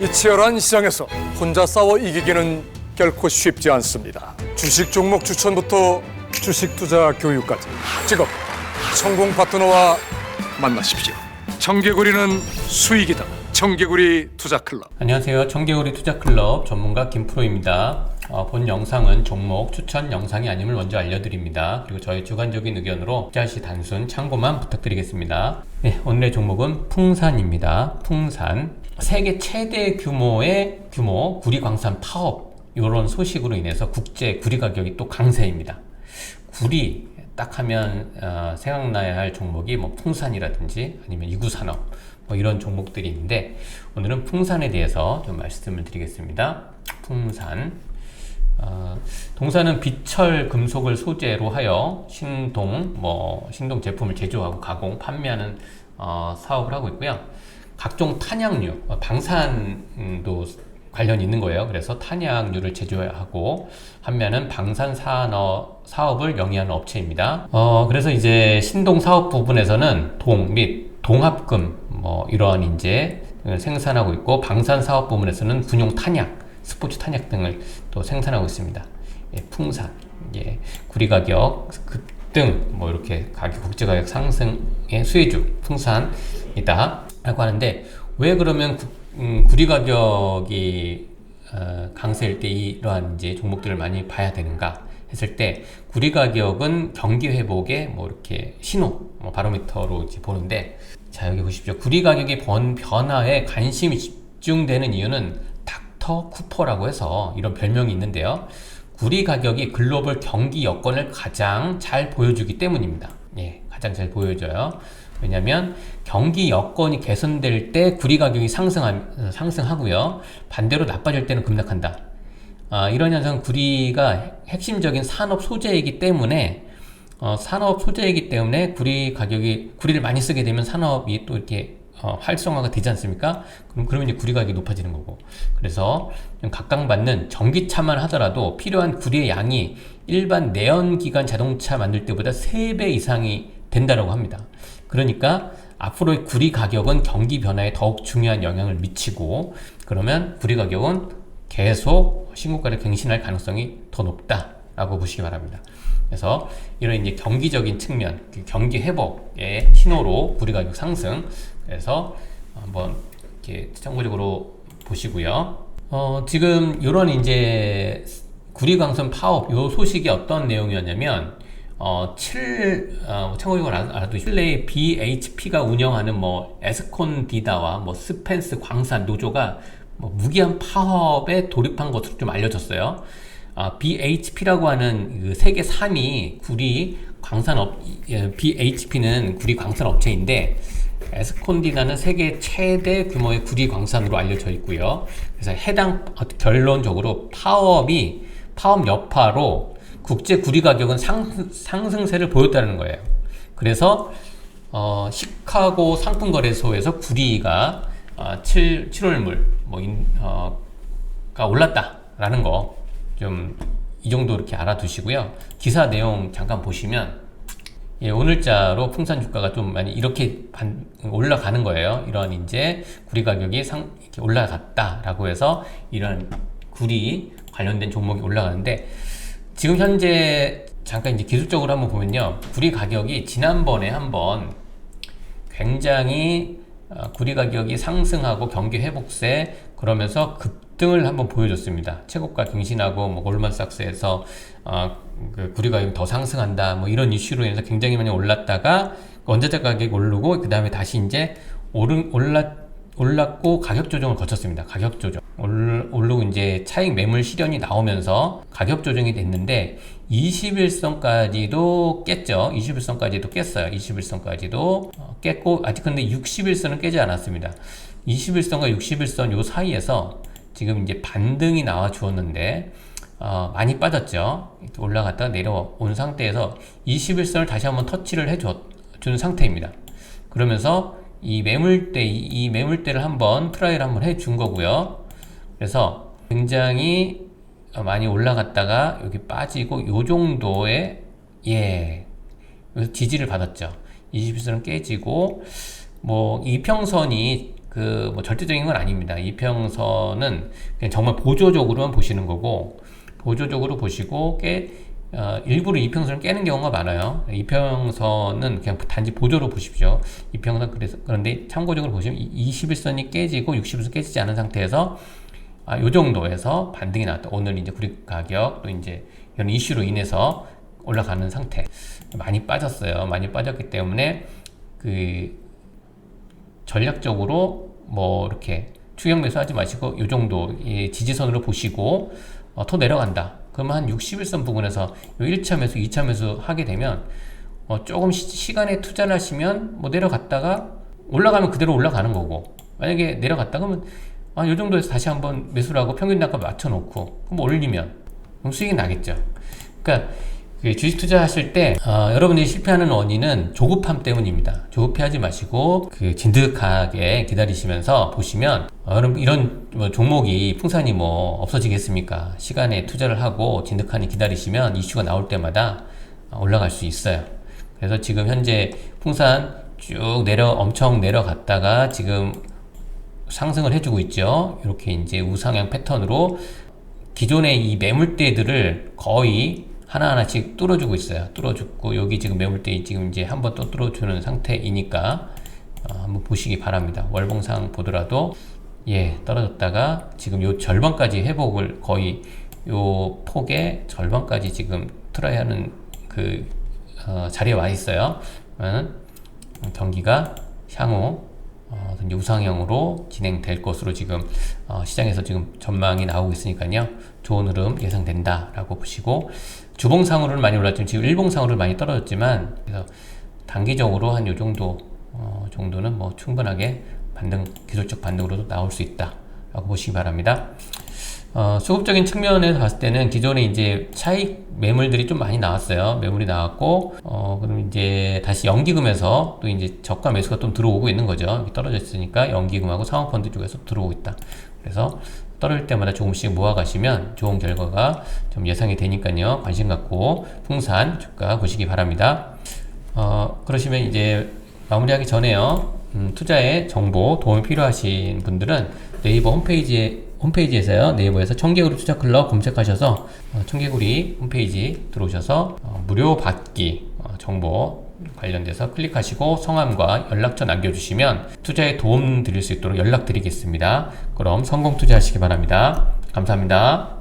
이 치열한 시장에서 혼자 싸워 이기기는 결코 쉽지 않습니다. 주식 종목 추천부터 주식 투자 교육까지 직업 성공 파트너와 만나십시오. 청개구리는 수익이다. 청개구리 투자 클럽. 안녕하세요. 청개구리 투자 클럽 전문가 김프로입니다. 어, 본 영상은 종목 추천 영상이 아님을 먼저 알려드립니다. 그리고 저희 주관적인 의견으로 투자 시 단순 참고만 부탁드리겠습니다. 네, 오늘의 종목은 풍산입니다. 풍산. 세계 최대 규모의 규모 구리 광산 파업 이런 소식으로 인해서 국제 구리 가격이 또 강세입니다. 구리 딱 하면 어, 생각나야 할 종목이 뭐 풍산이라든지 아니면 이구산업 뭐 이런 종목들이 있는데 오늘은 풍산에 대해서 좀 말씀을 드리겠습니다. 풍산 어, 동사는 비철 금속을 소재로 하여 신동 뭐 신동 제품을 제조하고 가공 판매하는 어, 사업을 하고 있고요. 각종 탄약류 어, 방산도 관련이 있는 거예요. 그래서 탄약류를 제조하고 판매하는 방산 산업 사업을 영위하는 업체입니다. 어, 그래서 이제 신동 사업 부분에서는 동 및 동합금 뭐 이러한 이제 생산하고 있고 방산 사업 부분에서는 군용 탄약, 스포츠 탄약 등을 또 생산하고 있습니다. 예, 풍산, 예, 구리 가격 급등, 뭐 이렇게 가격 국제 가격 상승의 수혜주 풍산이다 라고 하는데 왜 그러면 구, 음, 구리 가격이 어, 강세일 때 이러한 이제 종목들을 많이 봐야 되는가 했을 때 구리 가격은 경기 회복의 뭐 이렇게 신호, 뭐 바로미터로 이제 보는데 자 여기 보십시오. 구리 가격의 번 변화에 관심이 집중되는 이유는 닥터 쿠퍼라고 해서 이런 별명이 있는데요. 구리 가격이 글로벌 경기 여건을 가장 잘 보여주기 때문입니다. 예, 가장 잘 보여줘요. 왜냐하면 경기 여건이 개선될 때 구리 가격이 상승하, 상승하고요. 반대로 나빠질 때는 급락한다. 아, 이런 현상 구리가 핵심적인 산업 소재이기 때문에 어, 산업 소재이기 때문에 구리 가격이 구리를 많이 쓰게 되면 산업이 또 이렇게 어, 활성화가 되지 않습니까? 그럼 그러면 이제 구리 가격이 높아지는 거고. 그래서 좀 각광받는 전기차만 하더라도 필요한 구리의 양이 일반 내연기관 자동차 만들 때보다 3배 이상이 된다라고 합니다. 그러니까 앞으로의 구리 가격은 경기 변화에 더욱 중요한 영향을 미치고 그러면 구리 가격은 계속 신고가를 갱신할 가능성이 더 높다라고 보시기 바랍니다. 그래서 이런 이제 경기적인 측면, 그 경기 회복의 신호로 구리 가격 상승. 그래서 한번 이렇게 참고적으로 보시고요. 어, 지금 이런 이제 구리광선 파업 요 소식이 어떤 내용이었냐면 어, 7, 어, 참고적으로 알아도 실내 BHP가 운영하는 뭐 에스콘디다와 뭐 스펜스 광산 노조가 뭐 무기한 파업에 돌입한 것으로 좀 알려졌어요. 아, BHP라고 하는 그 세계 3위 구리 광산업, 예, BHP는 구리 광산 업체인데 에스콘디나는 세계 최대 규모의 구리 광산으로 알려져 있고요. 그래서 해당 어, 결론적으로 파업이 파업 여파로 국제 구리 가격은 상, 상승세를 보였다는 거예요. 그래서 어, 시카고 상품거래소에서 구리가 어, 7, 7월물 뭐 인, 어, 가 올랐다라는 거 좀 이 정도 이렇게 알아두시고요. 기사 내용 잠깐 보시면 예, 오늘자로 풍산 주가가 좀 많이 이렇게 반, 올라가는 거예요. 이런 이제 구리 가격이 상 이렇게 올라갔다라고 해서 이런 구리 관련된 종목이 올라가는데 지금 현재 잠깐 이제 기술적으로 한번 보면요. 구리 가격이 지난번에 한번 굉장히 어, 구리 가격이 상승하고 경기 회복세 그러면서 급등을 한번 보여줬습니다. 최고가 갱신하고 뭐 골만삭스에서 어, 그 구리 가격이 더 상승한다 뭐 이런 이슈로 인해서 굉장히 많이 올랐다가 원자재 가격이 오르고 그 다음에 다시 이제 오른 올랐 올랐고 가격 조정을 거쳤습니다. 가격 조정 올, 오르고 이제 차익 매물 실현이 나오면서 가격 조정이 됐는데 21선까지도 깼죠. 21선까지도 깼어요. 21선까지도 어, 깼고 아직 근데 61선은 깨지 않았습니다. 21선과 61선 요 사이에서 지금 이제 반등이 나와 주었는데 어, 많이 빠졌죠. 이렇게 올라갔다가 내려온 상태에서 21선을 다시 한번 터치를 해준 상태입니다. 그러면서 이 매물대, 이 매물대를 한번 트라이를 한번 해 준 거고요. 그래서 굉장히 많이 올라갔다가 여기 빠지고 요 정도의 예 지지를 받았죠. 21선은 깨지고 뭐 이평선이 그 뭐 절대적인 건 아닙니다. 이평선은 그냥 정말 보조적으로만 보시는 거고 보조적으로 보시고 깨 어, 일부러 이평선을 깨는 경우가 많아요. 이평선은 그냥 단지 보조로 보십시오. 이평선 그래서 그런데 참고적으로 보시면 21선이 깨지고 60선 깨지지 않은 상태에서 아, 요 정도에서 반등이 나왔다. 오늘 이제 구리 가격 또 이제 이런 이슈로 인해서 올라가는 상태 많이 빠졌어요. 많이 빠졌기 때문에 그 전략적으로 뭐 이렇게 추격 매수하지 마시고 요 정도 이 지지선으로 보시고 어, 더 내려간다. 그러면 한 61선 부근에서 요 1차 매수, 2차 매수 하게 되면 어, 조금 시, 간에 투자를 하시면 뭐 내려갔다가 올라가면 그대로 올라가는 거고 만약에 내려갔다 그러면 아, 요 정도에서 다시 한번 매수를 하고 평균 단가 맞춰 놓고 그럼 올리면 그럼 수익이 나겠죠. 그러니까 그 주식 투자하실 때 어, 여러분들이 실패하는 원인은 조급함 때문입니다. 조급해하지 마시고 그 진득하게 기다리시면서 보시면 어, 여러분 이런 뭐 종목이 풍산이 뭐 없어지겠습니까? 시간에 투자를 하고 진득하니 기다리시면 이슈가 나올 때마다 올라갈 수 있어요. 그래서 지금 현재 풍산 쭉 내려 엄청 내려갔다가 지금 상승을 해주고 있죠. 이렇게 이제 우상향 패턴으로 기존의 이 매물대들을 거의 하나하나씩 뚫어주고 있어요. 뚫어주고 여기 지금 매물대 지금 이제 한번 또 뚫어주는 상태이니까 어, 한번 보시기 바랍니다. 월봉상 보더라도 예 떨어졌다가 지금 요 절반까지 회복을 거의 요 폭의 절반까지 지금 틀어야 하는 그 어, 자리에 와 있어요. 그러면 경기가 향후 어, 이제 우상향으로 진행될 것으로 지금 어, 시장에서 지금 전망이 나오고 있으니까요. 좋은 흐름 예상된다라고 보시고 주봉상으로는 많이 올랐지만 지금 일봉상으로 많이 떨어졌지만 그래서 단기적으로 한 요 정도 어, 정도는 뭐 충분하게 반등 기술적 반등으로도 나올 수 있다라고 보시기 바랍니다. 어, 수급적인 측면에서 봤을 때는 기존에 이제 차익 매물들이 좀 많이 나왔어요. 매물이 나왔고, 어, 그럼 이제 다시 연기금에서 또 이제 저가 매수가 좀 들어오고 있는 거죠. 떨어졌으니까 연기금하고 상업펀드 쪽에서 들어오고 있다. 그래서 떨어질 때마다 조금씩 모아가시면 좋은 결과가 좀 예상이 되니까요. 관심 갖고 풍산 주가 보시기 바랍니다. 어, 그러시면 이제 마무리하기 전에요. 음, 투자에 정보 도움이 필요하신 분들은 네이버 홈페이지에 홈페이지에서요 네이버에서 청개구리 투자 클럽 검색하셔서 어, 청개구리 홈페이지 들어오셔서 어, 무료 받기 어, 정보 관련돼서 클릭하시고 성함과 연락처 남겨주시면 투자에 도움 드릴 수 있도록 연락드리겠습니다. 그럼 성공 투자하시기 바랍니다. 감사합니다.